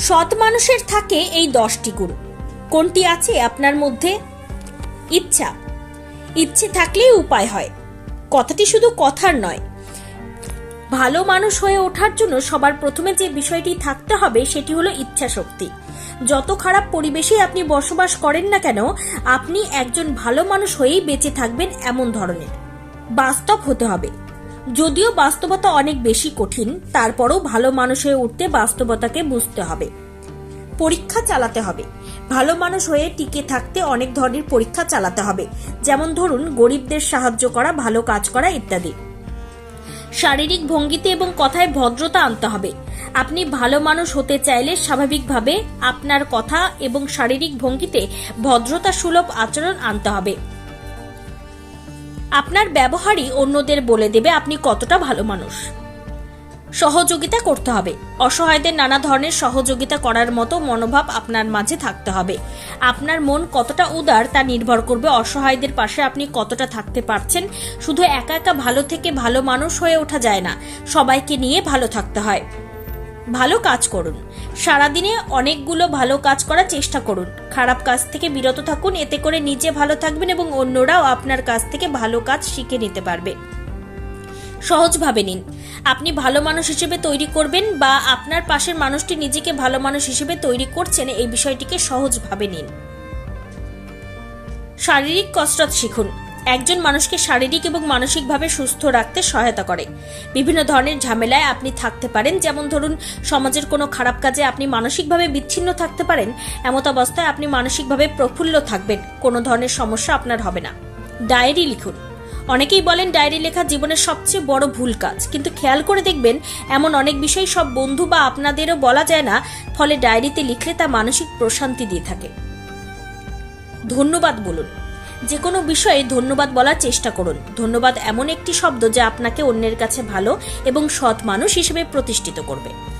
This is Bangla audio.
সৎ মানুষের থাকে এই দশটি গুণ কোনটি আছে আপনার মধ্যে? ইচ্ছা। ইচ্ছে থাকলেই উপায় হয়। কথাটি শুধু কথার নয়। ভালো মানুষ হয়ে ওঠার জন্য সবার প্রথমে যে বিষয়টি থাকতে হবে সেটি হলো ইচ্ছা শক্তি। যত খারাপ পরিবেশে আপনি বসবাস করেন না কেন, আপনি একজন ভালো মানুষ হয়েই বেঁচে থাকবেন এমন ধরনের। বাস্তব হতে হবে। যদিও বাস্তবতা অনেক বেশি কঠিন, তারপরও ভালো মানুষ হয়ে উঠতে বাস্তবতাকে বুঝতে হবে। পরীক্ষা চালাতে হবে। ভালো মানুষ হয়ে টিকে থাকতে অনেক ধরনের পরীক্ষা চালাতে হবে। যেমন ধরুন, গরিবদের সাহায্য করা, ভালো কাজ করা ইত্যাদি। শারীরিক ভঙ্গিতে এবং কথায় ভদ্রতা আনতে হবে। আপনি ভালো মানুষ হতে চাইলে স্বাভাবিকভাবে আপনার কথা এবং শারীরিক ভঙ্গিতে ভদ্রতা সুলভ আচরণ আনতে হবে। আপনার ব্যবহারই অন্যদের বলে দেবে আপনি কতটা ভালো মানুষ। সহযোগিতা করতে হবে। অসহায়দের নানা ধরনের সহযোগিতা করার মতো মনোভাব আপনার মাঝে থাকতে হবে। আপনার মন কতটা উদার তা নির্ভর করবে অসহায়দের পাশে আপনি কতটা থাকতে পারছেন। শুধু একা একা ভালো থেকে ভালো মানুষ হয়ে ওঠা যায় না, সবাইকে নিয়ে ভালো থাকতে হয়। ভালো কাজ করুন। সারাদিনে অনেকগুলো ভালো কাজ করার চেষ্টা করুন। খারাপ কাজ থেকে বিরত থাকুন, এতে করে নিজে ভালো থাকবেন এবং অন্যরাও আপনার কাছ থেকে ভালো কাজ শিখে নিতে পারবে। সহজভাবে নিন। আপনি ভালো মানুষ হিসেবে তৈরি করবেন বা আপনার পাশের মানুষটি নিজেকে ভালো মানুষ হিসেবে তৈরি করছেন, এই বিষয়টিকে সহজভাবে নিন। শারীরিক কসরত শিখুন। একজন মানুষকে শারীরিক এবং মানসিকভাবে সুস্থ রাখতে সহায়তা করে। বিভিন্ন ধরনের ঝামেলায় আপনি থাকতে পারেন, যেমন ধরুন সমাজের কোনো খারাপ কাজে আপনি মানসিকভাবে বিচ্ছিন্ন থাকতে পারেন, এমত অবস্থায় আপনি মানসিকভাবে প্রফুল্ল থাকবেন, কোনো ধরনের সমস্যা আপনার হবে না। ডায়েরি লিখুন। অনেকেই বলেন ডায়েরি লেখা জীবনের সবচেয়ে বড় ভুল কাজ, কিন্তু খেয়াল করে দেখবেন এমন অনেক বিষয় সব বন্ধু বা আপনাদেরও বলা যায় না, ফলে ডায়েরিতে লিখলে তা মানসিক প্রশান্তি দিয়ে থাকে। ধন্যবাদ বলুন। যে কোনো বিষয়ে ধন্যবাদ বলার চেষ্টা করুন। ধন্যবাদ এমন একটি শব্দ যা আপনাকে অন্যের কাছে ভালো এবং সৎ মানুষ হিসেবে প্রতিষ্ঠিত করবে।